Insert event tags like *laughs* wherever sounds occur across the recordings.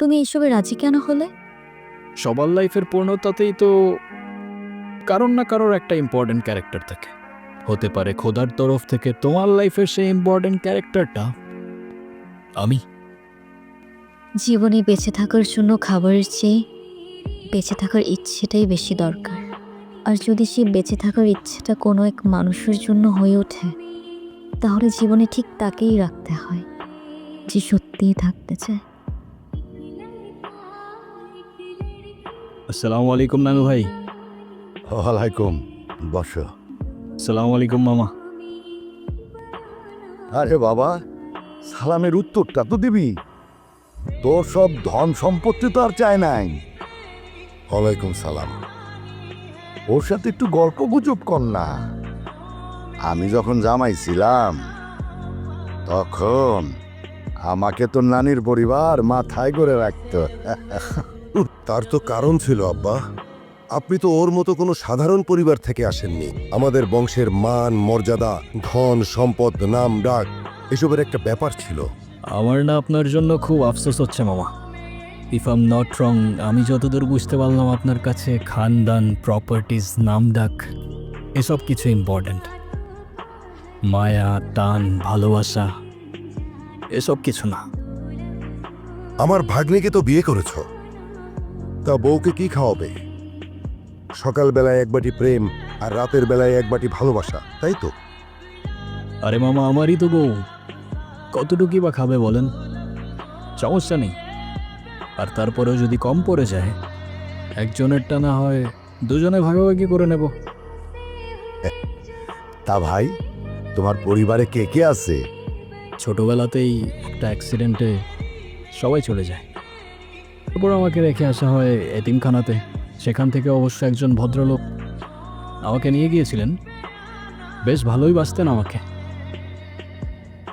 তুমি এসবে রাজি কেন হলে? সবার লাইফের পূর্ণতাতেই তো কারোর না কারোর একটা ইম্পর্ট্যান্ট ক্যারেক্টার থাকে। হতে পারে খোদার তরফ থেকে তোমার লাইফের সেই ইম্পর্ট্যান্ট ক্যারেক্টারটা আমি। জীবনে বেঁচে থাকার জন্য খাবারের চেয়ে বেঁচে থাকার ইচ্ছেটাই বেশি দরকার। আর যদি সে বেঁচে থাকার ইচ্ছেটা কোনো এক মানুষের জন্য হয়ে ওঠে তাহলে জীবনে ঠিক তাকেই রাখতে হয় যে সত্যিই থাকতে চায়। আসসালামু আলাইকুম নানু ভাই। ওয়ালাইকুম বস। আসসালামু আলাইকুম মামা। আরে বাবা সালামের উত্তরটা তো দিবি। তোর সব ধন সম্পত্তি তো আর চায় নাই। ওয়ালাইকুম সালাম। ওর সাথে একটু গল্প গুজব কর না। আমি যখন জামাই ছিলাম তখন আমাকে তো নানির পরিবার মাথায় করে রাখতো। *laughs* তার তো কারণ ছিল আব্বা। আপনি তো ওর মতো কোনো সাধারণ পরিবার থেকে আসেননি। আমাদের বংশের মান মর্যাদা ধন সম্পদ নাম ডাক এসবের একটা ব্যাপার ছিল। আমার না আপনার জন্য খুব আফসোস হচ্ছে মামা। ইফ আম নট রং আমি যতদূর বুঝতে পারলাম আপনার কাছে খানদান প্রপার্টিজ নাম ডাক এসব কিছু ইম্পর্ট্যান্ট মায়া টান ভালোবাসা এসব কিছু না। আমার ভাগ্নিকে তো বিয়ে করেছ। তা বউকে কি খাওয়াবে? সকালবেলায় এক বাটি প্রেম আর রাতের বেলায় এক বাটি ভালোবাসা তাই তো? আরে মামা আমারই তো বউ। কতটুকুই বা খাবে বলেন? সমস্যা নেই। আর তারপরেও যদি কম পড়ে যায় একজনেরটা না হয় দুজনে ভাগাভাগি করে নেব। তা ভাই তোমার পরিবারে কে কে আছে? ছোটবেলাতেই একটা অ্যাক্সিডেন্টে সবাই চলে যায়। তারপর আমাকে রেখে আসা হয় এতিমখানাতে। সেখান থেকে অবশ্য একজন ভদ্রলোক আমাকে নিয়ে গিয়েছিলেন। বেশ ভালোই বাসতেন আমাকে।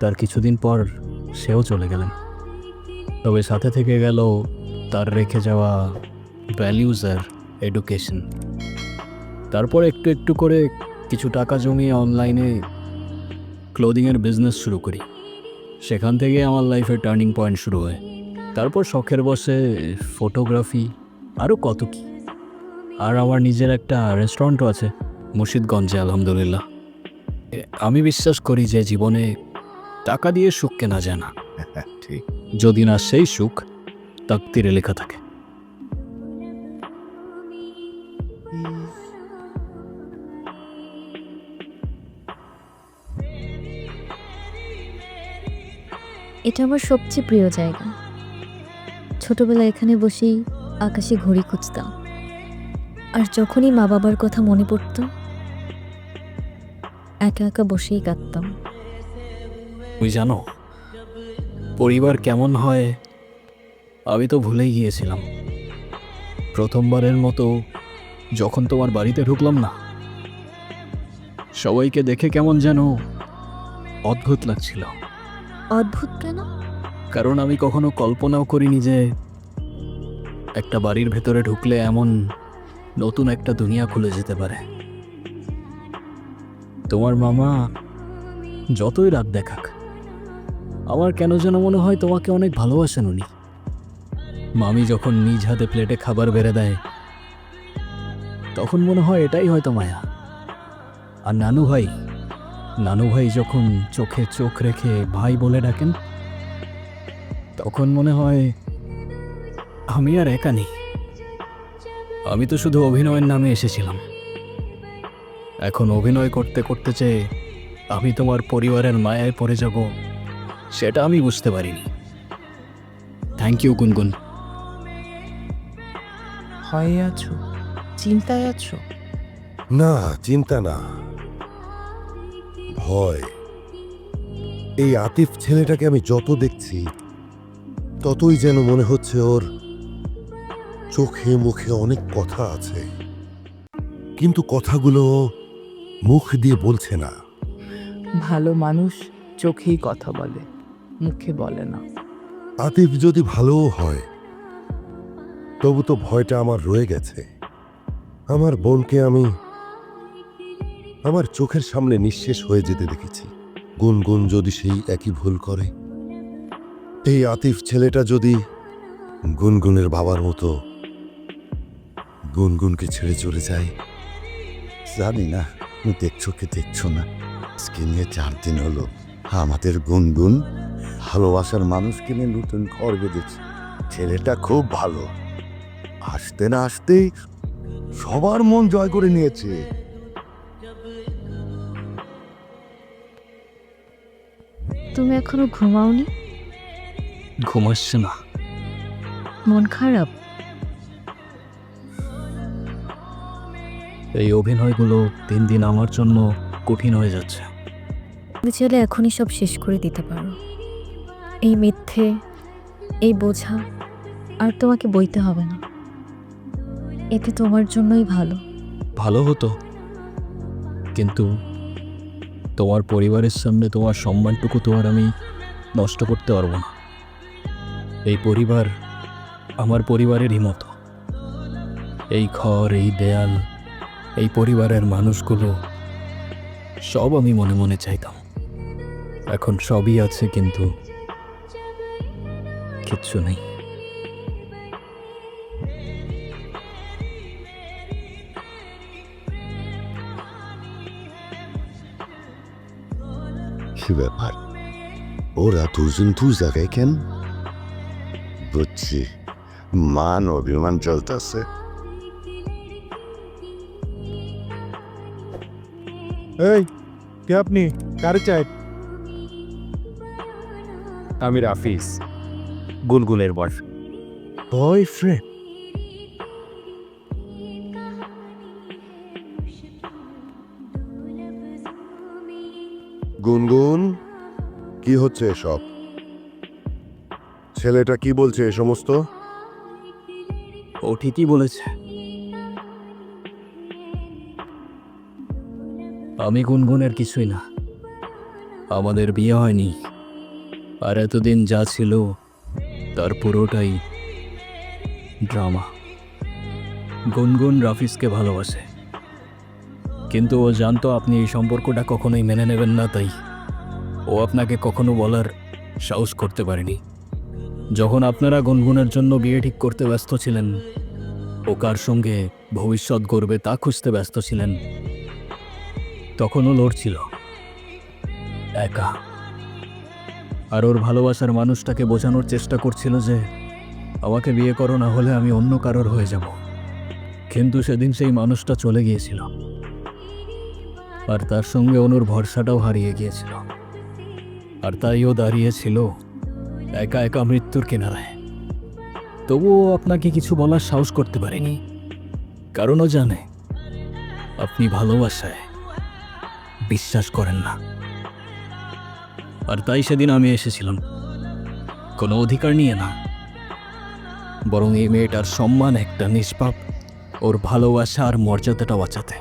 তার কিছুদিন পর সেও চলে গেলেন। তবে সাথে থেকে গেল তার রেখে যাওয়া ভ্যালিউজ আর এডুকেশন তারপর একটু একটু করে কিছু টাকা জমিয়ে অনলাইনে ক্লোদিংয়ের বিজনেস শুরু করি। সেখান থেকে আমার লাইফের টার্নিং পয়েন্ট শুরু হয়। তারপর শখের বসে ফটোগ্রাফি আরও কত কি। আর আমার নিজের একটা রেস্টুরেন্টও আছে মুর্শিদগঞ্জে আলহামদুলিল্লাহ। আমি বিশ্বাস করি যে জীবনে টাকা দিয়ে সুখ কেনা যায় না। ঠিক। যদি না সেই সুখ তাকতিরে লেখা থাকে। এটা আমার সবচেয়ে প্রিয় জায়গা। ছোটবেলায় এখানে বসেই আকাশে ঘড়ি খুঁজতাম। আর যখনই মা বাবার কথা মনে পড়ত একা একা বসেই কাঁদতাম। তুমি জানো পরিবার কেমন হয় আমি তো ভুলেই গিয়েছিলাম। প্রথমবারের মতো যখন তোমার বাড়িতে ঢুকলাম না সবাইকে দেখে কেমন যেন অদ্ভুত লাগছিল। অদ্ভুত কেন? কারণ আমি কখনো কল্পনাও করিনি যে একটা বাড়ির ভেতরে ঢুকলে এমন নতুন একটা দুনিয়া খুলে যেতে পারে। তোমার মামা যতই রাত দেখাক, আমার কেন যেন মনে হয় তোমাকে অনেক ভালোবাসেন উনি। মামি যখন নিজ হাতে প্লেটে খাবার বেড়ে দেয়, তখন মনে হয় এটাই হয়তো মায়া। আর নানু ভাই নানু ভাই যখন চোখে চোখ রেখে ভাই বলে ডাকেন তখন মনে হয় আমি আর একা নেই। আমি তো শুধু অভিনয়ের নামে এসেছিলাম। এখন অভিনয় করতে করতে চেয়ে আমি তোমার পরিবারের মায়ায় পড়ে যাব সেটা আমি বুঝতে পারিনি। থ্যাংক ইউ গুনগুন। ভয়ে আছো? চিন্তায় আছো? না চিন্তা না। ভয়। এই আতিফ ছেলেটাকে আমি যত দেখছি ততই যেন মনে হচ্ছে ওর চোখে মুখে অনেক কথা আছে। কিন্তু কথাগুলো মুখ দিয়ে বলছে না। ভালো মানুষ চোখেই কথা বলে মুখে বলে না। আতিফ যদি ভালোও হয় তবু তো ভয়টা আমার রয়ে গেছে। আমার বোনকে আমি আমার চোখের সামনে নিঃশেষ হয়ে যেতে দেখেছি। গুনগুন যদি সেই একই ভুল করে এই আতিফ ছেলেটা যদি গুনগুনের বাবার মতো গুনগুনকে ছেড়ে চলে যায়, জানি না, দেখছ কি দেখছ না। স্কিনে চার দিন হলো আমাদের গুনগুন ভালোবাসার মানুষকে নিয়ে নতুন ঘর বেঁধেছে। ছেলেটা খুব ভালো। আসতে না আসতেই সবার মন জয় করে নিয়েছে। তুমি এখনও ঘুমাওনি? ঘুম আসছে না মন খারাপ? এই অভিনয়গুলো দিন দিন আমার জন্য কঠিন হয়ে যাচ্ছে। তুমি চাইলে এখনই সব শেষ করে দিতে পারো। এই মিথ্যে এই বোঝা আর তোমাকে বইতে হবে না। এতে তোমার জন্যই ভালো। ভালো হতো। কিন্তু তোমার পরিবারের সামনে তোমার সম্মানটুকু তো আর আমি নষ্ট করতে পারব না। এই পরিবার আমার পরিবারেরই মতো। এই ঘর, এই দেয়াল, এই পরিবারের মানুষগুলো সব আমি মনে মনে চাইতাম। এখন সবই আছে কিন্তু কিচ্ছু নেই। ব্যাপার ওরা দুজন দু জায়গায় কেন বুঝছি। মান অভিমান চলতেছে। এই কে আপনি? কারে চাই? আমি রাফিজ গুনগুনের বস বয়ফ্রেন্ড গুনগুন কি হচ্ছে এসব? ছেলেটা কি বলছে এ সমস্ত? ও ঠিকই বলেছে। আমি গুনগুনের কিছুই না। আমাদের বিয়ে হয়নি। আর এতদিন যা ছিল, তার পুরোটাই ড্রামা। গুনগুন রাফিজকে ভালোবাসে। কিন্তু ও জানতো আপনি এই সম্পর্কটা কখনোই মেনে নেবেন না, তাই ও আপনাকে কখনো বলার সাহস করতে পারেনি। যখন আপনারা গুনগুনের জন্য বিয়ে ঠিক করতে ব্যস্ত ছিলেন, ও কার সঙ্গে ভবিষ্যৎ গড়বে তা খুঁজতে ব্যস্ত ছিলেন, তখনও লড়ছিল, একা। আর ওর ভালোবাসার মানুষটাকে বোঝানোর চেষ্টা করছিল যে, আমাকে বিয়ে করো না হলে আমি অন্য কারোর হয়ে যাব। কিন্তু সেদিন সেই মানুষটা চলে গিয়েছিল। আর তার সঙ্গে অনুর ভরসাটাও হারিয়ে গিয়েছিল। আর তাই ও দাঁড়িয়েছিল একা একা মৃত্যুর কিনারায়। তবুও আপনাকে কিছু বলার সাহস করতে পারেনি। কারণ ও জানে, আপনি ভালোবাসায় বিশ্বাস করেন না। আর তাই সেদিন আমি এসেছিলাম। কোনো অধিকার নিয়ে না। বরং এই মেয়েটার সম্মান একটা নিষ্পাপ, ওর ভালোবাসা আর মর্যাদাটা বাঁচাতে।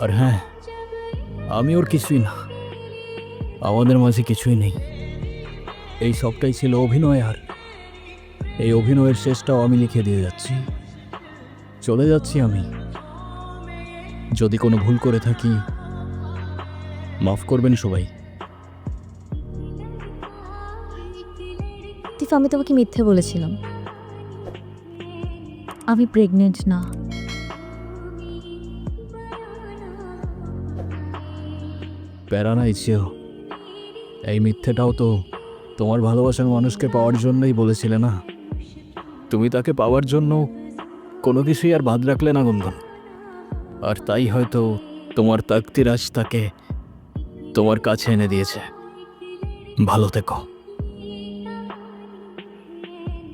আর হ্যাঁ আমি ওর কিছুই না। আমাদের মাঝে কিছুই নেই। এই সবটাই ছিল অভিনয় আর। এই অভিনয়ের শেষটাও আমি লিখে দিয়ে যাচ্ছি। চলে যাচ্ছি আমি। যদি কোনো ভুল করে থাকি মাফ করবেন সবাই। আমি তোমাকে মিথ্যে বলেছিলাম। আমি প্রেগনেন্ট না। প্যারা নাই এই মিথ্যেটাও তো তোমার ভালোবাসার মানুষকে পাওয়ার জন্যই বলেছিলে না? তুমি তাকে পাওয়ার জন্য কোনো কিছুই আর বাদ রাখলে না গুনগুন আর তাই হয়তো তোমার তাকতির আজ তাকে তোমার কাছে এনে দিয়েছে। ভালো থেকো।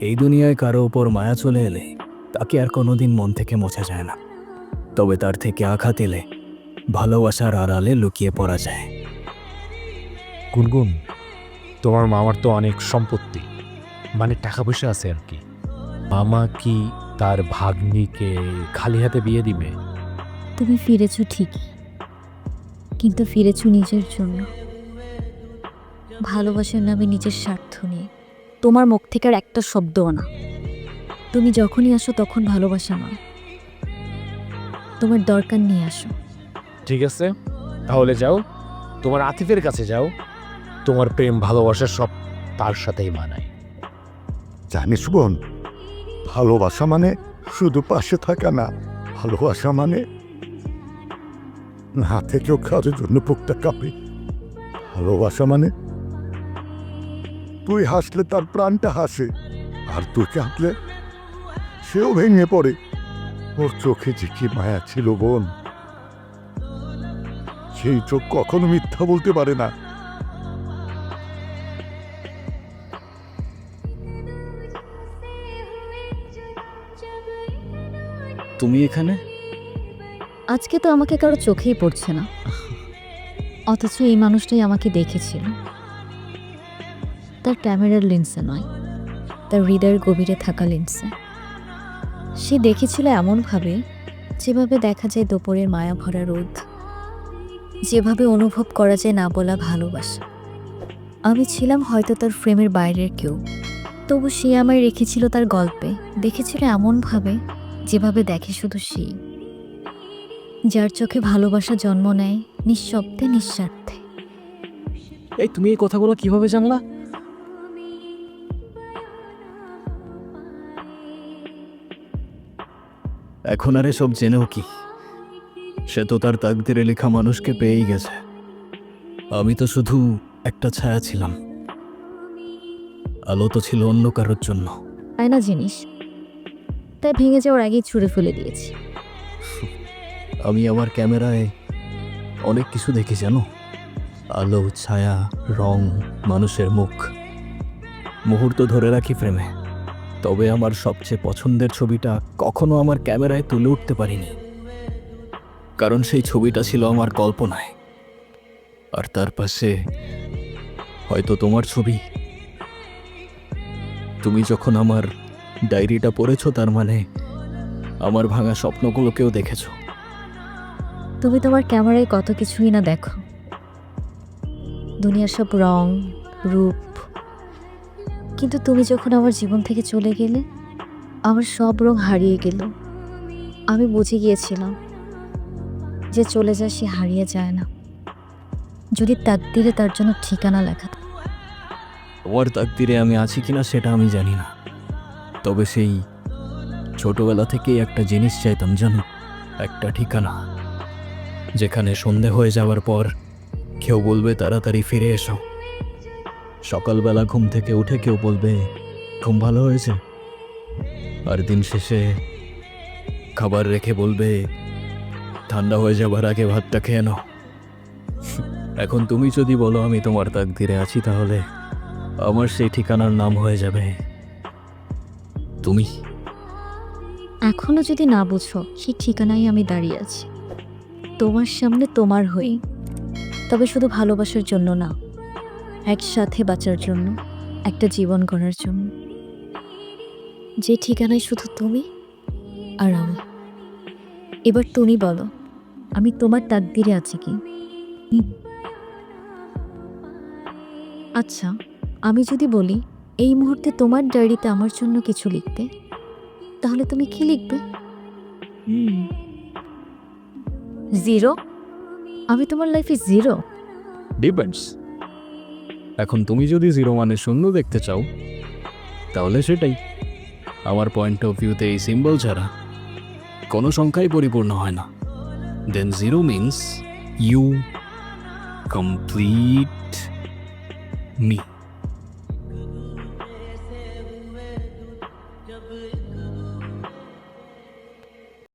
এই দুনিয়ায় কারও ওপর মায়া চলে এলে তাকে আর কোনোদিন মন থেকে মোছা যায় না। তবে তার থেকে আঘাত এলে ভালোবাসার আড়ালে লুকিয়ে পড়া যায়। গুনগুন তোমার মামার তো অনেক সম্পত্তি। মানে টাকা পয়সা আছে আর কি। মামা কি তার ভাগ্নিকে খালি হাতে বিয়ে দিবে? তুমি ফিরেছো ঠিকই। কিন্তু ফিরেছো নিজের জন্য। ভালোবাসার নামে নিজের স্বার্থ নিয়ে। তোমার মুখ থেকে আর একটা শব্দও না। তুমি যখনই আসো তখন ভালোবাসা নয় তোমার দরকার নিয়ে আসো। ঠিক আছে তাহলে যাও। তোমার আতিফের কাছে যাও। তোমার প্রেম, ভালোবাসা সব তার সাথেই মানায়। জানিস বোন, ভালোবাসা মানে শুধু পাশে থাকা না, ভালোবাসা মানে না থেকেও কারোর জন্য বুকটা কাঁপে। ভালোবাসা মানে তুই হাসলে তার প্রাণটা হাসে, আর তুই কাঁদলে সেও ভেঙে পড়ে। ওর চোখে যে কি মায়া ছিল বোন, সেই চোখ কখনো মিথ্যা বলতে পারে না। তুমি এখানে? আজকে তো আমাকে কারও চোখেই পড়ছে না। অথচ এই মানুষটাই আমাকে দেখেছিল। তার ক্যামেরার লেন্সে নয়, তার হৃদয়ের গভীরে থাকা লেন্সে। সে দেখেছিল এমনভাবে, যেভাবে দেখা যায় দুপুরের মায়া ভরা রোদ, যেভাবে অনুভব করা যায় না বলা ভালোবাসা। আমি ছিলাম হয়তো তার ফ্রেমের বাইরের কেউ, তবু সে আমায় রেখেছিল তার গল্পে, দেখেছিল এমনভাবে যেভাবে দেখে শুধু সেই যার চোখে ভালোবাসা জন্ম নেয় নিঃশব্দে নিঃস্বার্থে। এই তুমি এই কথাগুলো কীভাবে জানলা? এখন আর এসব জেনেও কি? সে তো তার তাকদিরে লেখা মানুষকে পেয়েই গেছে। আমি তো শুধু একটা ছায়া ছিলাম। আলো তো ছিল অন্য কারোর জন্য। তাই না জিনিস? তাই ভেঙে যাওয়ার আগেই ছুঁড়ে ফেলে দিয়েছি। আমি আমার ক্যামেরায় অনেক কিছু দেখি, জানো? আলো, ছায়া, রং, মানুষের মুখ। মুহূর্ত ধরে রাখি ফ্রেমে। তবে আমার সবচেয়ে পছন্দের ছবিটা কখনো আমার ক্যামেরায় তুলে উঠতে পারিনি। কারণ সেই ছবিটা ছিল আমার কল্পনায়। আর তার পাশে হয়তো তোমার ছবি। তুমি যখন আমার ডায়েরিটা পড়েছো তার মানে? আমার ভাঙা স্বপ্নগুলোকেও দেখেছ? তুমি তোমার ক্যামেরায় কত কিছুই না দেখো। দুনিয়ার সব রং রূপ। কিন্তু তুমি যখন আমার জীবন থেকে চলে গেলে আমার সব রং হারিয়ে গেল। আমি বুঝে গিয়েছিলাম যে চলে যায় সে হারিয়ে যায় না। যদি তাকদিরে তার জন্য ঠিকানা লেখা। তোমার তাকদিরে আমি আছি কিনা সেটা আমি জানি না। তবে সেই ছোটবেলা থেকেই একটা জিনিস চাইতাম, জানো? একটা ঠিকানা, যেখানে সন্ধে হয়ে যাওয়ার পর কেউ বলবে, তাড়াতাড়ি ফিরে এসো। সকালবেলা ঘুম থেকে উঠে কেউ বলবে, ঘুম ভালো হয়েছে? আর দিন শেষে খাবার রেখে বলবে, ঠান্ডা হয়ে যাবার আগে ভাতটা খেয়ে নাও। এখন তুমি যদি বলো, আমি তোমার তাকদিরে আছি, তাহলে আমার সেই ঠিকানার নাম হয়ে যাবে তুমি? এখনও যদি না বুঝো, সেই ঠিকানায় আমি দাঁড়িয়ে আছি। তোমার সামনে তোমার হই। তবে শুধু ভালোবাসার জন্য না, একসাথে বাঁচার জন্য, একটা জীবন গড়ার জন্য। যে ঠিকানায় শুধু তুমি আর আমি। এবার তুমি বলো, আমি তোমার তাকদিরে আছি কি? আচ্ছা আমি যদি বলি এই মুহূর্তে তোমার ডায়েরিতে আমার জন্য কিছু লিখতে। তাহলে তুমি কি লিখবে? জিরো? আমি তোমার লাইফে জিরো? ডিপেন্ডস এখন তুমি যদি জিরো মানে শূন্য দেখতে চাও তাহলে সেটাই। আমার পয়েন্ট অফ ভিউতে এই সিম্বল ছাড়া কোনো সংখ্যাই পরিপূর্ণ হয় না। Then zero means you complete me